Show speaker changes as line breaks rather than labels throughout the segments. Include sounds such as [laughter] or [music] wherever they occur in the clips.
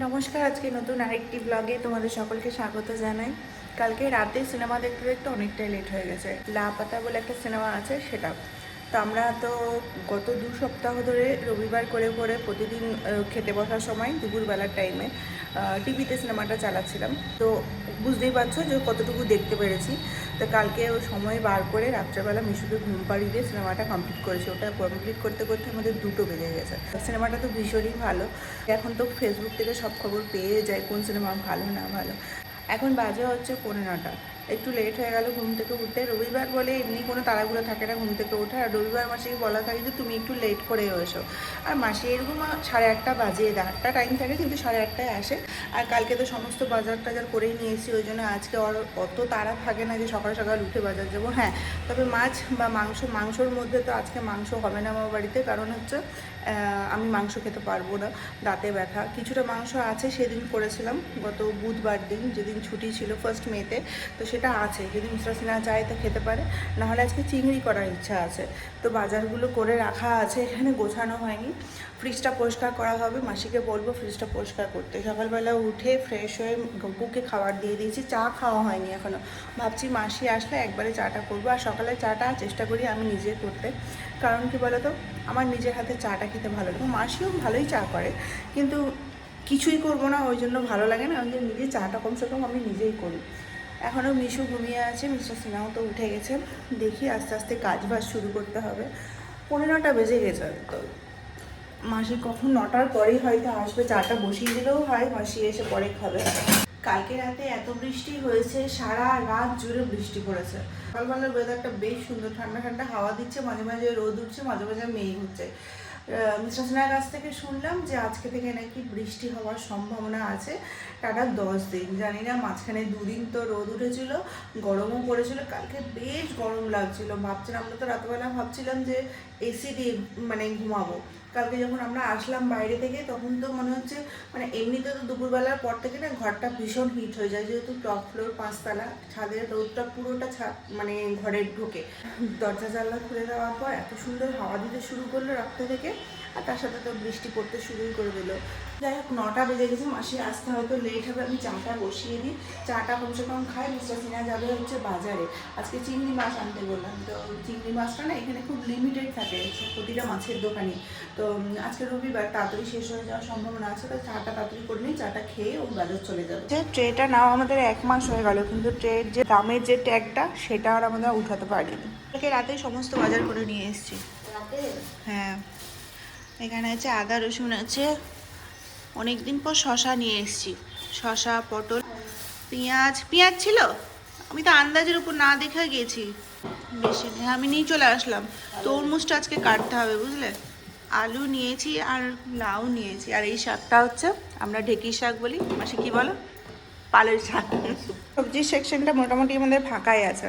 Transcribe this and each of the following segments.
নমস্কার, আজকে নতুন আরেকটি ব্লগে তোমাদের সকলকে স্বাগত জানাই। কালকে রাতে সিনেমা দেখতে দেখতে অনেকটাই লেট হয়ে গেছে। লাপাতা বলে একটা সিনেমা আছে, সেটা। তো আমরা তো গত দু সপ্তাহ ধরে রবিবার করে করে প্রতিদিন খেতে বসার সময় দুপুরবেলার টাইমে টিভিতে সিনেমাটা চালাচ্ছিলাম। তো বুঝতেই পারছ যে কতটুকু দেখতে পেরেছি। তো কালকে ও সময় বার করে রাত্রেবেলা মিশুকে ঘুম পাড়িয়ে দিয়ে সিনেমাটা কমপ্লিট করেছে। ওটা কমপ্লিট করতে করতে আমাদের দুটো বেজে গেছে। সিনেমাটা তো ভীষণই ভালো। এখন তো ফেসবুক থেকে সব খবর পেয়ে যায় কোন সিনেমা ভালো না ভালো। এখন বাজে হচ্ছে পনেরোটা একটু লেট হয়ে গেল ঘুম থেকে উঠতে। রবিবার বলে এমনি কোনো তাড়াগুলো থাকে না ঘুম থেকে ওঠা। আর রবিবার মাসেই বলা থাকে যে তুমি একটু লেট করে এসো। আর মাসে এরকম সাড়ে আটটা বাজিয়ে দেয় আটটা টাইম থাকে কিন্তু সাড়ে আটটায় আসে। আর কালকে তো সমস্ত বাজার টাজার করেই নিয়ে এসেছি ওই জন্য আজকে ওর অত তাড়া থাকে না যে সকাল সকাল উঠে বাজার যাব। হ্যাঁ তবে মাছ বা মাংস, মাংসর মধ্যে তো আজকে মাংস হবে না আমার বাড়িতে। কারণ হচ্ছে আমি মাংস খেতে পারব না, দাঁতে ব্যথা। কিছুটা মাংস আছে, সেদিন করেছিলাম গত বুধবার দিন, যেদিন ছুটি ছিল ফার্স্ট মেতে তো সেটা আছে। যদি মিস্টার সিনহা চায় তো খেতে পারে। নাহলে আজকে চিংড়ি করার ইচ্ছা আছে। তো বাজারগুলো করে রাখা আছে, এখানে গোছানো হয়নি। ফ্রিজটা পরিষ্কার করা হবে। মাসিকে বলব ফ্রিজটা পরিষ্কার করতে। সকালবেলা উঠে ফ্রেশ হয়ে গপুকে খাবার দিয়ে দিয়েছি। চা খাওয়া হয়নি এখনও ভাবছি মাসি আসলে একবারে চাটা করব। আর সকালে চাটা চেষ্টা করি আমি নিজে করতে। কারণ কি বলতো? আমার নিজের হাতে চাটা খেতে ভালো লাগে। মাসিও ভালোই চা করে। কিন্তু কিছুই করব না, ওই জন্য ভালো লাগে না। জন্য নিজে চাটা কমসে কম আমি নিজেই করি। এখনও মিশু ঘুমিয়ে আছে, মিস্টার সিনহাও তো উঠে গেছে দেখি আস্তে আস্তে কাজ বাজ শুরু করতে হবে। পনেরোটা বেজে গেছে তো মাসি কখন নটার পরেই হয়তো আসবে, চাটা বসিয়ে দিলেও হয়, মাসি এসে পরে খাবে। কালকে রাতে এত বৃষ্টি হয়েছে, সারা রাত জুড়ে বৃষ্টি পড়েছে। সকালবেলার ওয়েদারটা বেশ সুন্দর, ঠান্ডা ঠান্ডা হাওয়া দিচ্ছে, মাঝে মাঝে রোদ উঠছে, মাঝে মাঝে মেঘ হচ্ছে। মিস্টার কাছ থেকে শুনলাম যে আজকে থেকে নাকি বৃষ্টি হওয়ার সম্ভাবনা আছে টাটা দশ দিন। জানি না, মাঝখানে দুদিন তো রোদ উঠেছিল, গরমও পড়েছিল, কালকে বেশ গরম লাগছিল। ভাবছিলাম, আমরা তো রাতবেলা ভাবছিলাম যে এসি দিয়ে মানে ঘুমাবো। কালকে যখন আমরা আসলাম বাইরে থেকে, তখন তো মনে হচ্ছে মানে এমনিতে তো দুপুরবেলার পর থেকে না ঘরটা ভীষণ হিট হয়ে যায়, যেহেতু টপ ফ্লোর পাঁচতলা, ছাদের রোদটা পুরোটা ছাদ মানে ঘরে ঢোকে। দরজা জানলা খুলে দেওয়ার পর এত সুন্দর হাওয়া দিতে শুরু করল রাত্রে থেকে। আর তার সাথে তো বৃষ্টি পড়তে শুরুই করে দিল। যাই হোক নটা বেজে গেছে মাসি আসতে হয়তো লেট হবে আমি চাটা বসিয়ে দিই। চাটা কমসে কম খাই মিস্টার সিনহা যাবে হচ্ছে বাজারে। আজকে চিংড়ি মাছ আনতে বললাম তো চিংড়ি মাছটা না এখানে খুব লিমিটেড থাকে প্রতিটা মাছের দোকানে। তো আজকে রবিবার তাড়াতাড়ি শেষ হয়ে যাওয়ার সম্ভাবনা আছে তো চাটা তাড়াতাড়ি করে নিই চাটা খেয়ে ও বাজার চলে যাবে। যে ট্রেটা নাও আমাদের এক মাস হয়ে গেল কিন্তু ট্রের যে দামের যে ট্যাগটা সেটা আর আমরা উঠাতে পারিনি। রাতেই সমস্ত বাজার করে নিয়ে এসেছি। হ্যাঁ। এখানে আছে আদা রসুন আছে। অনেক দিন পর শশা নিয়ে এসেছি। শশা, পটল, পেঁয়াজ। পেঁয়াজ ছিল? আমি তো আন্দাজের উপর না দেখে গেছি বেশি নেই আমি নিয়ে চলে আসলাম। তরমুজটা আজকে কাটতে হবে, বুঝলে? আলু নিয়েছি আর লাউ নিয়েছি। আর এই শাকটা হচ্ছে আমরা ঢেকি শাক বলি। মাসে কি বলো? পালের শাক। সবজির সেকশনটা মোটামুটি আমাদের ফাঁকাই আছে।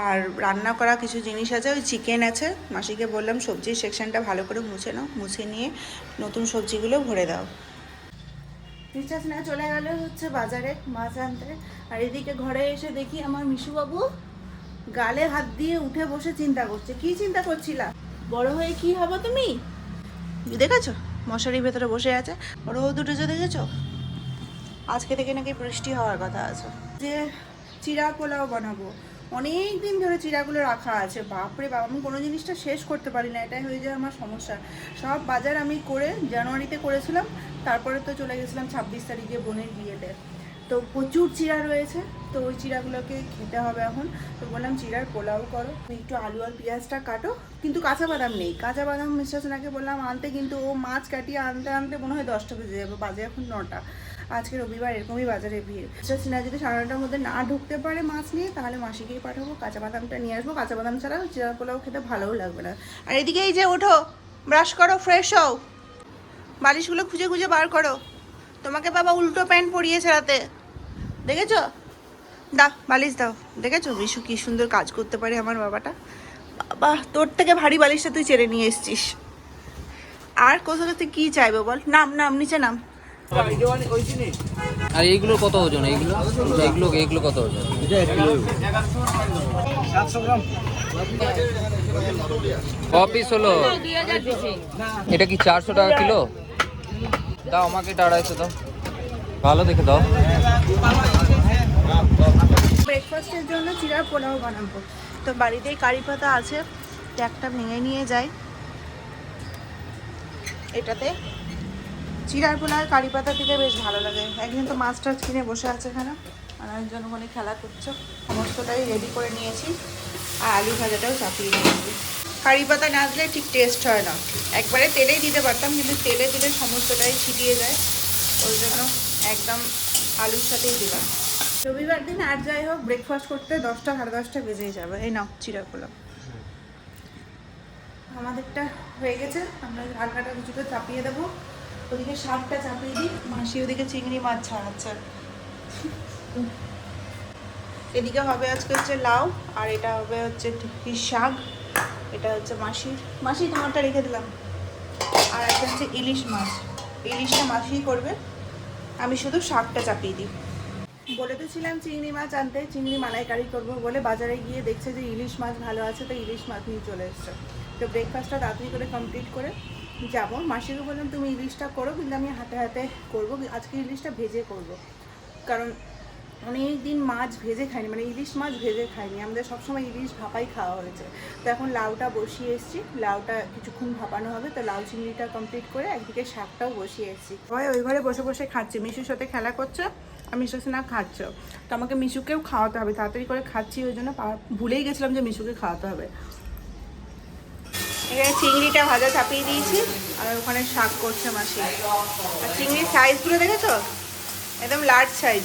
আর রান্না করা কিছু জিনিস আছে ওই চিকেন আছে। মাসিকে বললাম সবজির সেকশনটা ভালো করে মুছে নাও মুছে নিয়ে নতুন সবজিগুলো ভরে দাও। রিচার্জ না চলে গেল হচ্ছে বাজারে মাছ আনতে। আর এদিকে ঘরে এসে দেখি আমার মিশুবাবু গালে হাত দিয়ে উঠে বসে চিন্তা করছে। কি চিন্তা করছিলা বড় হয়ে কি হব তুমি? দেখেছ? মশারির ভেতরে বসে আছে। রোদ উঠেছে দেখেছ? আজকে থেকে নাকি বৃষ্টি হওয়ার কথা আছে। যে চিরা পোলাও বানাবো। অনেক দিন ধরে চিরাগুলো রাখা আছে। বাপরে বাপ, আমি কোনো জিনিসটা শেষ করতে পারি না। এটাই হয়ে যায় আমার সমস্যা। সব বাজার আমি করে জানুয়ারিতে করেছিলাম, তারপরে তো চলে গেছিলাম ছাব্বিশ তারিখে বোনের বিয়েতে। তো প্রচুর চিরা রয়েছে, তো ওই চিরাগুলোকে খেতে হবে এখন। তো বললাম চিরার পোলাও করো। একটু আলু আর পেঁয়াজটা কাটো, কিন্তু কাঁচা বাদাম নেই। কাঁচা বাদাম মিস্টার সোনাকে বললাম আনতে, কিন্তু ও মাছ কাটিয়ে আনতে আনতে মনে হয় দশটা বেজে যাবে, বাজে এখন নটা। আজকে রবিবার, এরকমই বাজারে ভিড়। মিস্টার সিনহা যদি সাড়ে নটার মধ্যে না ঢুকতে পারে মাছ নিয়ে, তাহলে মাসিকেই পাঠাবো, কাঁচা বাদামটা নিয়ে আসব। কাঁচা বাদাম ছাড়া চিরা পোলাও খেতে ভালোও লাগবে না। আর এদিকে এই যে ওঠো, ব্রাশ করো, ফ্রেশ হও। বালিশগুলো খুঁজে খুঁজে বার করো। তোমাকে বাবা উল্টো প্যান্ট পরিয়েছে রাতে দেখেছ? দাও বালিশ দাও। দেখেছ? বিশু কি সুন্দর কাজ করতে পারে আমার বাবাটা। বাবা তোর থেকে ভারী বালিশটা তুই চেড়ে নিয়ে এসছিস। আর কোথাও তুই কি চাইব বল? নাম নাম নিচে নাম।
আর এইগুলো কত ওজন? এইগুলো? এইগুলো এইগুলো কত ওজন? ক পিস হলো? এটা কি চারশো টাকা কিলো? দাও আমাকে এটা আড়াইশো দাও। ভালো দেখে দাও।
ব্রেকফাস্টের জন্য চিড়ার পোলাও বানাবো। তো বাড়িতেই কারি পাতা আছে একটা ভেঙে নিয়ে যাই। এটাতে চিড়ার পোলাও কারি পাতা দিলে বেশ ভালো লাগে। একদিন তো মাছ টাছ কিনে বসে আছে এখানে। আর একজন ওখানে খেলা করছ। সমস্তটাই রেডি করে নিয়েছি। আর আলু ভাজাটাও চাপিয়ে নিয়েছি। কারি পাতা না দিলে ঠিক টেস্ট হয় না। একবারে তেলেই দিতে পারতাম, কিন্তু তেলে দিলে সমস্তটাই ছিটিয়ে যায়। ওই জন্য একদম আলুর সাথেই দিলাম। রবিবার দিন আর যাই হোক ব্রেকফাস্ট করতে দশটা সাড়ে দশটা বেজেই যাবে। এই নাও চিরা পোলাও আমাদেরটা হয়ে গেছে। আমরা হালকাটা কিছুটা চাপিয়ে দেবো। ওদিকে শাকটা চাপিয়ে দিই। মাসি ওদিকে চিংড়ি মাছ ছাড়াচ্ছে। এদিকে হবে আজকে হচ্ছে লাউ, আর এটা হবে হচ্ছে শাক। এটা হচ্ছে মাসির। মাসি তোমারটা রেখে দিলাম। আর একটা হচ্ছে ইলিশ মাছ। ইলিশটা মাসিই করবে। আমি শুধু শাকটা চাপিয়ে দিই। বলে তো ছিলাম চিংড়ি মাছ আনতে, চিংড়ি মালাইকারি করব বলে বাজারে গিয়ে দেখছে যে ইলিশ মাছ ভালো আছে, তো ইলিশ মাছ নিয়ে চলে এসছে। তো ব্রেকফাস্টটা তাড়াতাড়ি করে কমপ্লিট করে যাব। মাসিকে বললাম, তুমি ইলিশটা করো, কিন্তু আমি হাতে হাতে করব। আজকে ইলিশটা ভেজে করব। কারণ অনেক দিন মাছ ভেজে খাইনি মানে ইলিশ মাছ ভেজে খাইনি। আমাদের সবসময় ইলিশ ভাপাই খাওয়া হয়েছে। তো এখন লাউটা বসিয়ে এসেছি। লাউটা কিছুক্ষণ ভাপানো হবে। তো লাউ চিংড়িটা কমপ্লিট করে একদিকে শাকটাও বসিয়ে এসেছি। ওই ওই ঘরে বসে বসে খাচ্ছে। মিশুর সাথে খেলা করছে, আর মিশু না খাচ্ছে। তো আমাকে মিশুকেও খাওয়াতে হবে। তাড়াতাড়ি করে খাচ্ছি ওই জন্য। ভুলেই গেছিলাম যে মিশুকে খাওয়াতে হবে। এখানে চিংড়িটা ভাজা চাপিয়ে দিয়েছি। আর ওখানে শাক করছে মাসি। আর চিংড়ির সাইজগুলো দেখেছ? একদম লার্জ সাইজ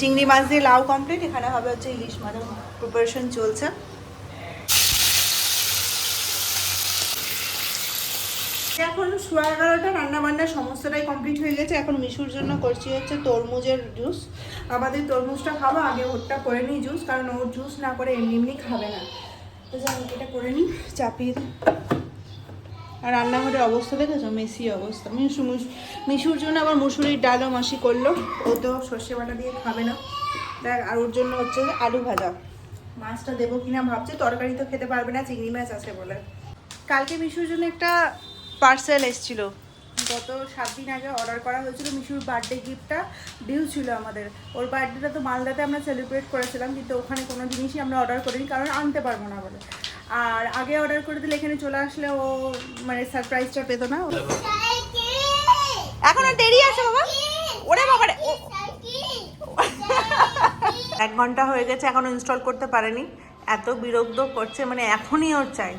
চিংড়ি মাছ দিয়ে লাউ কমপ্লিট এখানে হবে হচ্ছে ইলিশ মাছ প্রিপারেশন চলছে। এখন সোয়া এগারোটা রান্না বান্না সমস্তটাই কমপ্লিট হয়ে গেছে। এখন মিশুর জন্য করছি হচ্ছে তরমুজের জুস আমাদের তরমুজটা খাব আগে ওরটা করে নিই জুস কারণ ওর জুস না করে এমনি এমনি খাবে না। তো হোক, এটা করে নিই চাপিয়ে আর রান্নাঘরের অবস্থা দেখেছ? মেসি অবস্থা। মিশু, মিশু- মিশুর জন্য আবার মুসুরির ডালও মাসি করল। ও তো সর্ষে বাটা দিয়ে খাবে না। দেখ, আর ওর জন্য হচ্ছে আলু ভাজা। মাছটা দেবো কিনা ভাবছি, তরকারি তো খেতে পারবে না, চিংড়ি মাছ আছে বলে। কালকে মিশুর জন্য একটা পার্সেল এসেছিল। গত সাত দিন আগে অর্ডার করা হয়েছিল মিশুর বার্থডে গিফটটা ডিউ ছিল আমাদের। ওর বার্থডেটা তো মালদাতে আমরা সেলিব্রেট করেছিলাম, কিন্তু ওখানে কোনো জিনিসই আমরা অর্ডার করিনি, কারণ আনতে পারব না বলে। আর আগে অর্ডার করে দিলে এখানে চলে আসলে ও মানে সারপ্রাইজটা পেতো না। এখন আর দেরি আছে বাবা। ওরে বাবা [laughs] এক ঘণ্টা হয়ে গেছে, এখনও ইনস্টল করতে পারেনি। এত বিরক্ত করছে মানে এখনই ওর চাই।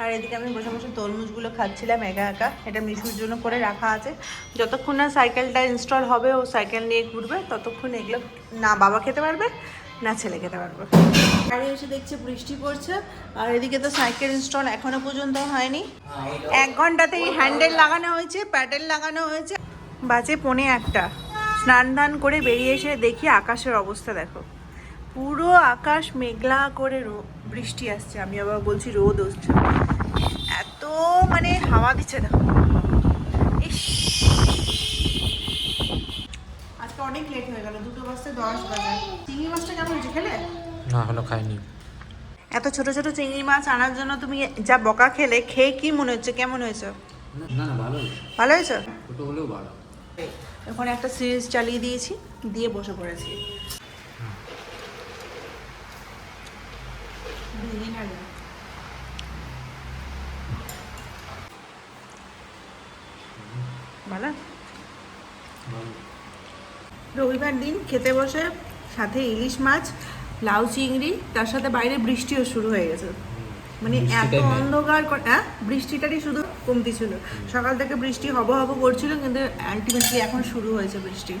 আর এদিকে আমি বসে বসে তরমুজগুলো খাচ্ছিলাম একা একা। এটা মিশুর জন্য করে রাখা আছে। যতক্ষণ না সাইকেলটা ইনস্টল হবে, ও সাইকেল নিয়ে ঘুরবে, ততক্ষণ এগুলো না বাবা খেতে পারবে, না ছেলে খেতে পারবে। গাড়ি এসে দেখছে বৃষ্টি পড়ছে, আর এদিকে তো সাইকেল ইনস্টল এখনও পর্যন্ত হয়নি। এক ঘন্টাতেই হ্যান্ডেল লাগানো হয়েছে প্যাডেল লাগানো হয়েছে। বাজে পনে একটা। স্নান দান করে বেরিয়ে এসে দেখি আকাশের অবস্থা দেখো। পুরো আকাশ মেঘলা করে বৃষ্টি আসছে। আমি আবার বলছি রোদ হচ্ছে এত মানে হাওয়া দিচ্ছে দেখো। আজকে অনেক লেট হয়ে গেল, দুটো বাজতে দশ বাজে। চিংড়ি মাছটা কেমন হয়েছে খেলে?
না এখনও খাইনি।
এত ছোট ছোট চিংড়ি মাছ আনার জন্য তুমি যা বকা খেলে খেয়ে কি মনে হচ্ছে? কেমন হয়েছে?
না না ভালো
ভালো হয়েছে?
ছোটো হলেও ভালো।
ওখানে একটা সিরিজ চালিয়ে দিয়েছি দিয়ে বসে পড়েছি। ভালো। রবিবার দিন খেতে বসে সাথে ইলিশ মাছ লাউ চিংড়ি তার সাথে বাইরে বৃষ্টিও শুরু হয়ে গেছে। মানে এত অন্ধকার করে- হ্যাঁ? বৃষ্টিটারই শুধু কমতি ছিল। সকাল থেকে বৃষ্টি হব হব করছিল কিন্তু আলটিমেটলি এখন শুরু হয়েছে বৃষ্টি।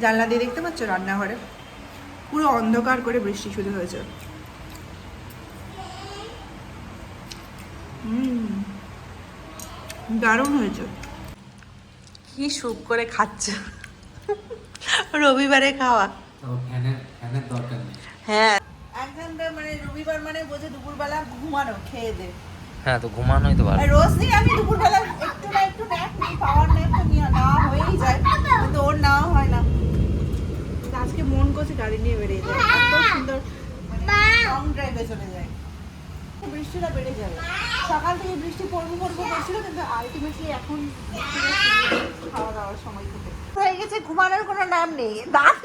জানলা দিয়ে দেখতে পাচ্ছ রান্নাঘরে? পুরো অন্ধকার করে বৃষ্টি শুরু হয়েছে। দারুণ হয়েছে। কি সুপ করে খাচ্ছে? রবিবারে খাওয়া।
ফ্যানের ফ্যানের দরকার
হ্যাঁ। মানে রবিবার মানে বোঝে দুপুরবেলা ঘুমানো খেয়ে দে।
হ্যাঁ তো ঘুমানোই তো ভালো।
রোজ দিন আমি দুপুরবেলা একটু না একটু ন্যাপ নিই পাওয়ার ন্যাপ তো নিয়ে না হয়েই যায় কিন্তু ওর নাও হয় না। আজকে মন করছে গাড়ি নিয়ে বেরিয়ে যায় এত সুন্দর লং ড্রাইভে চলে যায়। বৃষ্টিটা বেড়ে যাবে। সকাল থেকে বৃষ্টি পড়ব পড়ব করছিল কিন্তু আলটিমেটলি এখন খাওয়া দাওয়ার সময় থেকে। হয়ে গেছে গেছে ঘুমানোর কোনো নাম নেই। দাঁত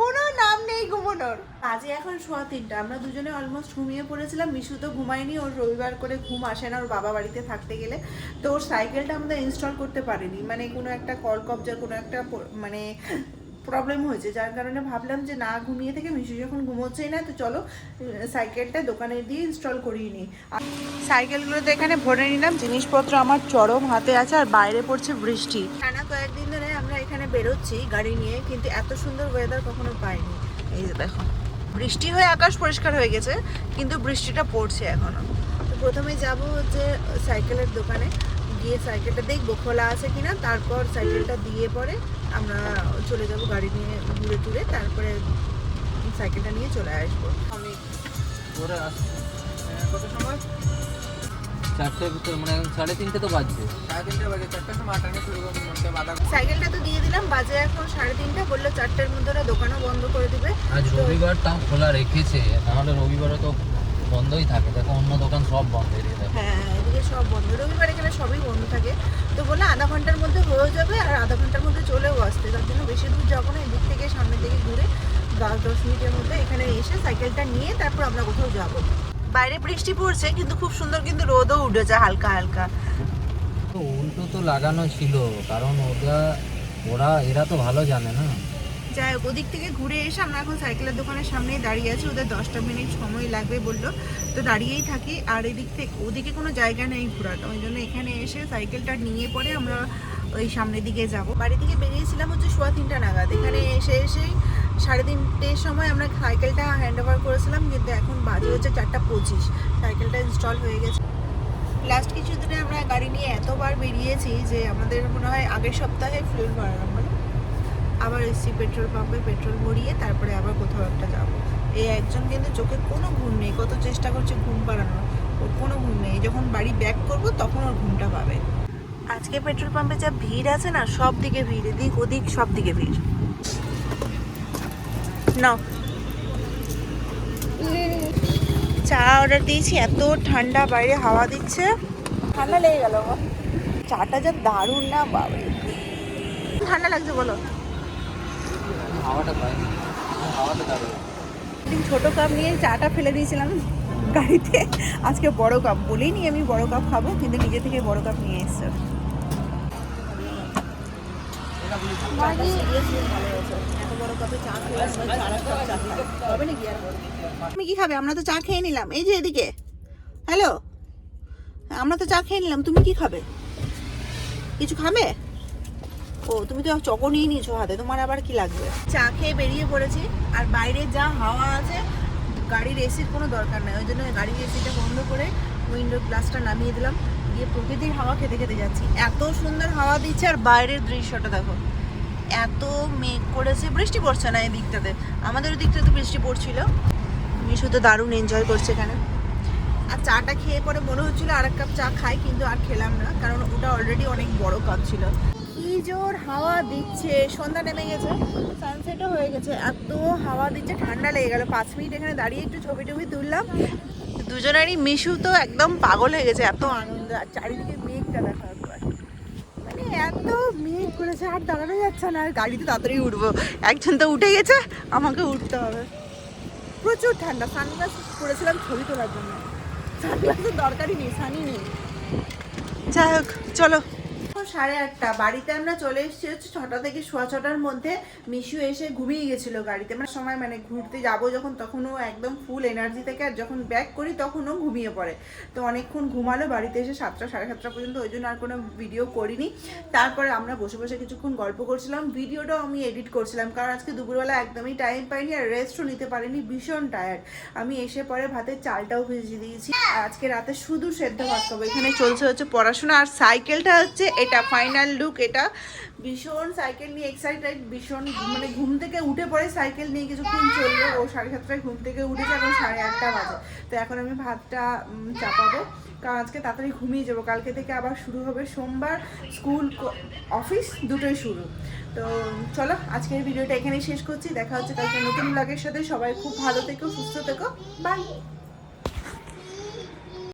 কোনো নাম নেই ঘুমানোর। আজকে এখন সোয়া তিনটা। আমরা দুজনে অলমোস্ট ঘুমিয়ে পড়েছিলাম। মিশু তো ঘুমায়নি ওর রবিবার করে ঘুম আসে না ওর বাবা বাড়িতে থাকতে গেলে। তো ওর সাইকেলটা আমরা ইনস্টল করতে পারিনি। মানে কোনো একটা কল কবজার কোনো একটা মানে প্রবলেম হয়েছে। যার কারণে ভাবলাম যে না ঘুমিয়ে থেকে মিশু যখন ঘুমোচ্ছেই না তো চলো সাইকেলটা দোকানে দিয়ে ইনস্টল করিয়ে নিই। সাইকেলগুলো তো এখানে ভরে নিলাম। জিনিসপত্র আমার চরম হাতে আছে আর বাইরে পড়ছে বৃষ্টি। টানা কয়েকদিন ধরে আমরা এখানে বেরোচ্ছি গাড়ি নিয়ে কিন্তু এত সুন্দর ওয়েদার কখনো পাইনি। এই যে দেখো। বৃষ্টি হয়ে আকাশ পরিষ্কার হয়ে গেছে, কিন্তু বৃষ্টিটা পড়ছে এখনও। তো প্রথমে যাব হচ্ছে সাইকেলের দোকানে। গিয়ে সাইকেলটা দেখব, খোলা আছে কিনা, তারপর সাইকেলটা দিয়ে পরে আমরা চলে যাব গাড়ি নিয়ে ঘুরে টুরে, তারপরে সাইকেলটা নিয়ে চলে আসব।
আমি আসছি।
কত সময়?
চারটের ভিতরে মানে এখন সাড়ে তিনটে তো বাজছে।
সাড়ে তিনটে বাজে চারটার সময় আটা শুরু করব বাধা
সাইকেলটা তো দিয়ে দিলাম বাজে এখন সাড়ে তিনটা বলল চারটের মধ্যে ওরা দোকানও বন্ধ করে দিবে।
আজ রবিবার তাও খোলা রেখেছে নাহলে রবিবারে তো বন্ধই থাকে। দেখো অন্য দোকান সব বন্ধ এরিয়ে দেখো।
হ্যাঁ এদিকে সব বন্ধ। রবিবার এখানে সবই বন্ধ থাকে। তো বলে আধা ঘণ্টার মধ্যে হয়ে যাবে আর আধা ঘণ্টার মধ্যে চলেও আসতে। তার জন্য বেশি দূর যাব না এদিক থেকে সামনের দিকে ঘুরে দশ দশ মিনিটের মধ্যে এখানে এসে সাইকেলটা নিয়ে তারপর আমরা কোথাও যাব। বাইরে বৃষ্টি পড়ছে কিন্তু খুব সুন্দর কিন্তু রোদও উঠেছে হালকা হালকা।
তো উল্টো তো লাগানো ছিল কারণ ওরা ওরা এরা তো ভালো জানে না।
যাই হোক ওদিক থেকে ঘুরে এসে আমরা এখন সাইকেলের দোকানের সামনেই দাঁড়িয়ে আছি ওদের দশটা মিনিট সময় লাগবে বলল। তো দাঁড়িয়েই থাকি আর এদিক থেকে ওদিকে কোনো জায়গা নেই ঘোরার ওই জন্য এখানে এসে সাইকেলটা নিয়ে পরে আমরা ওই সামনের দিকে যাব। বাড়ি থেকে বেরিয়েছিলাম হচ্ছে সোয়া তিনটা নাগাদ এখানে এসে এসেই সাড়ে তিনটের সময় আমরা সাইকেলটা হ্যান্ড ওভার করেছিলাম, কিন্তু এখন বাজে হচ্ছে চারটা পঁচিশ। সাইকেলটা ইনস্টল হয়ে গেছে। লাস্ট কিছু দিনে আমরা গাড়ি নিয়ে এতবার বেরিয়েছি যে আমাদের মনে হয় আগের সপ্তাহে ফুয়েল ভরালাম বলো। আবার এসছি পেট্রোল পাম্পে পেট্রোল ভরিয়ে তারপরে আবার কোথাও একটা যাব। এই একজন কিন্তু চোখে কোনো ঘুম নেই, কত চেষ্টা করছে ঘুম পাড়ানোর। ওর কোনো ঘুম নেই, যখন বাড়ি ব্যাক করব তখন ওর ঘুমটা পাবে। আজকে পেট্রোল পাম্পে যা ভিড় আছে না, সব দিকে ভিড়, এদিক ওদিক সব দিকে ভিড়। নাও চা অর্ডার দিয়েছি এত ঠান্ডা বাইরে হাওয়া দিচ্ছে। ঠান্ডা লেগে গেল চাটা যা দারুণ না বাবা ঠান্ডা লাগছে বলো। ছোট কাপ নিয়ে চাটা ফেলে দিয়েছিলাম গাড়িতে। আজকে বড় কাপ বলেই নি আমি বড় কাপ খাব কিন্তু নিজে থেকে বড় কাপ নিয়ে এসছে। তুমি কি খাবে? আমরা তো চা খেয়ে নিলাম। এই যে এদিকে। হ্যালো? আমরা তো চা খেয়ে নিলাম। তুমি কি খাবে? কিছু খাবে? ও, তুমি তো চকো নিয়ে নিয়েছো হাতে। তোমার আবার কি লাগবে? চা খেয়ে বেরিয়ে পড়েছি। আর বাইরে যা হাওয়া আছে, গাড়ির এসির কোনো দরকার নেই। ওই জন্য গাড়ির এসিটা বন্ধ করে উইন্ডো গ্লাসটা নামিয়ে দিলাম। দিয়ে প্রকৃতির হাওয়া খেতে খেতে যাচ্ছি। এত সুন্দর হাওয়া দিচ্ছে আর বাইরের দৃশ্যটা দেখো। এত মেঘ করেছে, বৃষ্টি পড়ছে না এই দিকটাতে আমাদের দিকটাতে বৃষ্টি পড়ছিল। মিশু তো দারুণ এনজয় করছে এখানে। আর চাটা খেয়ে পরে মনে হচ্ছিল আর এক কাপ চা খাই, কিন্তু আর খেলাম না, কারণ ওটা অলরেডি অনেক বড় কাপ ছিল। কি জোর হাওয়া দিচ্ছে, সন্ধ্যা নেমে গেছে সানসেটও হয়ে গেছে, এত হাওয়া দিচ্ছে, ঠান্ডা লেগে গেল। পাঁচ মিনিট এখানে দাঁড়িয়ে একটু ছবি টবি তুললাম। দুজনেরই মিশু তো একদম পাগল হয়ে গেছে, এত আনন্দ, আর চারিদিকে মেঘটা দেখা একবার মানে এত মেঘ করেছে, আর দাঁড়ানো যাচ্ছে না, আর গাড়িতে তাড়াতাড়ি উঠবো। একজন তো উঠে গেছে, আমাকে উঠতে হবে। প্রচুর ঠান্ডা, সানগ্লাস পরেছিলাম ছবি তোলার জন্য। সানগ্লাসের দরকারই নেই সানি নেই। যাই হোক, চলো। সাড়ে আটটা। বাড়িতে আমরা চলে এসেছি হচ্ছে ছটা থেকে সোয়া ছটার মধ্যে। মিশু এসে ঘুমিয়ে গেছিল গাড়িতে। মানে সময় মানে ঘুরতে যাব যখন, তখনও একদম ফুল এনার্জি থেকে আর যখন ব্যাক করি তখনও ঘুমিয়ে পড়ে। তো অনেকক্ষণ ঘুমালো, বাড়িতে এসে সাতটা, সাড়ে সাতটা পর্যন্ত ওই জন্য আর কোনো ভিডিও করিনি। তারপরে আমরা বসে বসে কিছুক্ষণ গল্প করছিলাম। ভিডিওটাও আমি এডিট করছিলাম, কারণ আজকে দুপুরবেলা একদমই টাইম পাইনি আর রেস্টও নিতে পারিনি, ভীষণ টায়ার্ড আমি এসে পরে ভাতের চালটাও ভেজে দিয়েছি। আজকে রাতে শুধু সেদ্ধ ভাত খাব। এখানে চলছে হচ্ছে পড়াশোনা। আর সাইকেলটা হচ্ছে এটা ফাইনাল লুক এটা ভীষণ সাইকেল নিয়ে এক্সাইটেড ভীষণ মানে ঘুম থেকে উঠে পড়ে সাইকেল নিয়ে কিছুক্ষণ চলল। ও সাড়ে সাতটায় ঘুম থেকে উঠেছে, এখন সাড়ে আটটা বাজে। তো এখন আমি ভাতটা চাপাবো। কারণ আজকে তাড়াতাড়ি ঘুমিয়ে যাব। কালকে থেকে আবার শুরু হবে সোমবার স্কুল অফিস দুটোই শুরু। তো চলো, আজকের ভিডিওটা এখানেই শেষ করছি। দেখা হচ্ছে কালকে নতুন ব্লগের সাথে। সবাই খুব ভালো থেকো, সুস্থ থেকো। বাই